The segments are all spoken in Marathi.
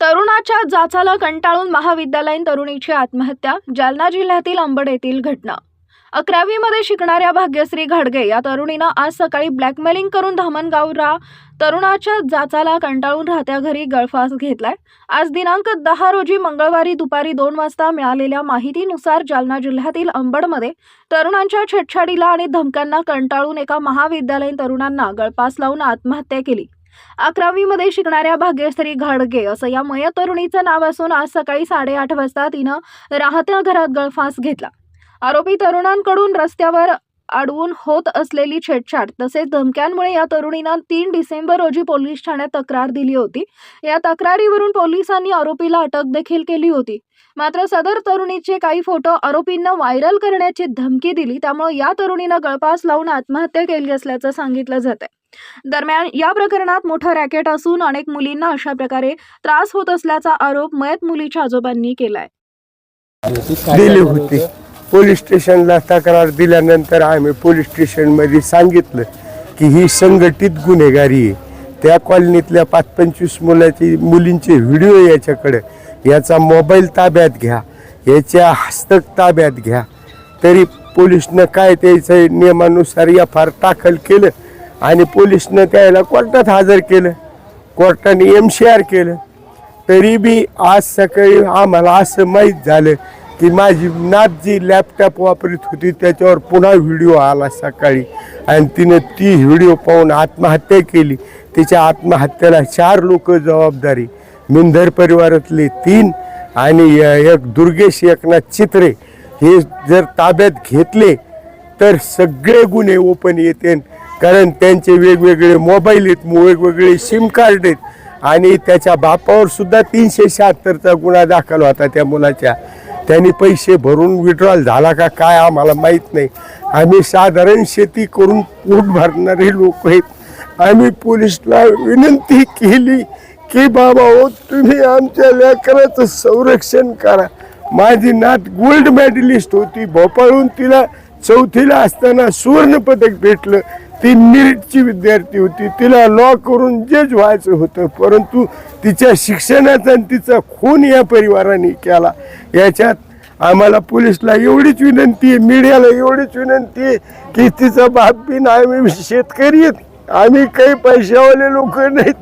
तरुणाच्या जाचाला कंटाळून महाविद्यालयीन तरुणीची आत्महत्या जालना जिल्ह्यातील अंबड येथील घटना. अकरावीमध्ये शिकणाऱ्या भाग्यश्री घाडगे या तरुणीनं आज सकाळी ब्लॅकमेलिंग करून धामणगावरा तरुणाच्या जाचाला कंटाळून राहत्या घरी गळफास घेतलाय. आज दिनांक दहा रोजी मंगळवारी दुपारी दोन वाजता मिळालेल्या माहितीनुसार जालना जिल्ह्यातील अंबडमध्ये तरुणांच्या छेडछाडीला आणि धमक्यांना कंटाळून एका महाविद्यालयीन तरुणांना गळफास लावून आत्महत्या केली. अकरावीमध्ये शिकणाऱ्या भाग्यश्री घाडगे असं या मय तरुणीचं नाव असून आज सकाळी साडेआठ वाजता तिनं राहत्या घरात गळफास घेतला. आरोपी तरुणांकडून रस्त्यावर अडवून होत असलेली छेडछाड तसेच धमक्यांमुळे या तरुणीनं तीन डिसेंबर रोजी पोलीस ठाण्यात तक्रार दिली होती. या तक्रारीवरून पोलिसांनी आरोपीला अटक देखील केली होती. मात्र सदर तरुणीचे काही फोटो आरोपींना व्हायरल करण्याची धमकी दिली त्यामुळे या तरुणीनं गळपास लावून आत्महत्या केली असल्याचं सांगितलं जात आहे दरम्यान या प्रकरणात मोठं रॅकेट असून अनेक मुलींना अशा प्रकारे त्रास होत असल्याचा आरोप मयत मुलीच्या आजोबांनी केलाय. पोलीस स्टेशनला तक्रार दिल्यानंतर आम्ही पोलीस स्टेशनमध्ये सांगितलं की ही संघटित गुन्हेगारी आहे. त्या कॉलनीतल्या पाच पंचवीस मुलाची मुलींचे व्हिडिओ याच्याकडे याचा मोबाईल ताब्यात घ्या याच्या हस्तक ताब्यात घ्या. तरी पोलिसनं काय त्याचं नियमानुसार एफ आर दाखल केलं आणि पोलिसनं त्याला कोर्टात हजर केलं. कोर्टाने एम सी आर केलं. तरी बी आज सकाळी आम्हाला असं माहीत झालं की माझी नात जी लॅपटॉप वापरत होती त्याच्यावर पुन्हा व्हिडिओ आला सकाळी. आणि तिनं ती व्हिडिओ पाहून आत्महत्या केली. तिच्या आत्महत्येला चार लोक जबाबदारी. मिंधर परिवारातले तीन आणि एक दुर्गेश एकनाथ चित्रे हे जर ताब्यात घेतले तर सगळे गुन्हे ओपन येते कारण त्यांचे वेगवेगळे मोबाईल आहेत वेगवेगळे सिम कार्ड आहेत. आणि त्याच्या बापावर सुद्धा तीनशे शहात्तरचा गुन्हा दाखल होता त्या मुलाच्या. त्यांनी पैसे भरून विड्रॉल झाला का काय आम्हाला माहीत नाही. आम्ही साधारण शेती करून पोट भरणारे लोक आहेत. आम्ही पोलिसला विनंती केली की बाबा हो तुम्ही आमच्या लेकराचं संरक्षण करा. माझी नात गोल्ड मेडलिस्ट होती. भोपाळहून तिला चौथीला असताना सुवर्णपदक भेटलं. ती मिरिटची विद्यार्थी होती. तिला लॉ करून जज व्हायचं होतं परंतु तिच्या शिक्षणाचा आणि तिचा खून या परिवाराने केला. याच्यात आम्हाला पोलिसला एवढीच विनंती आहे मीडियाला एवढीच विनंती आहे की तिचा बाप बिन आम्ही शेतकरी आहेत. आम्ही काही पैशावाले लोक नाहीत.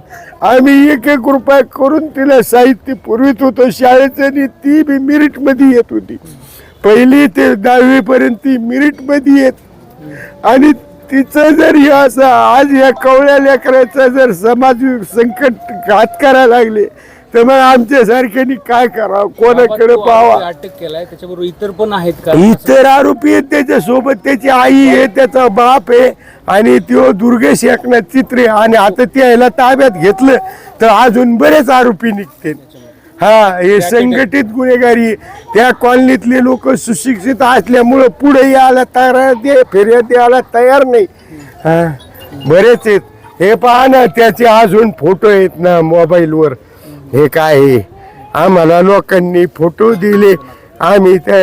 आम्ही एक एक रुपया करून तिला साहित्य पुरवित होतो शाळेचं आणि ती बी मिरिटमध्ये येत होती. पहिली ते दहावीपर्यंत ती मिरिटमध्ये येत. आणि तिचं जर हे असं आज या कवळ्या लेकराचं जर समाज संकट घात करायला लागले तर मग आमच्यासारख्यांनी काय करावं? कोणाकडे पाहावा? अटक केलाय त्याच्याबरोबर इतर पण आहेत का? इतर आरोपी आहेत त्याच्यासोबत त्याची आई आहे त्याचा बाप आहे आणि तो दुर्गेश एकनाथ चित्रे आणि आता त्याला ताब्यात घेतलं तर अजून बरेच आरोपी निघतील. हा हे संघटित गुन्हेगारी. त्या कॉलनीतले लोक सुशिक्षित असल्यामुळं पुढे यायला तयार ते फिर्याद यायला तयार नाही हा बरेच आहेत हे पहा ना त्याचे अजून फोटो आहेत ना मोबाईलवर हे काय आहे? आम्हाला लोकांनी फोटो दिले आम्ही त्या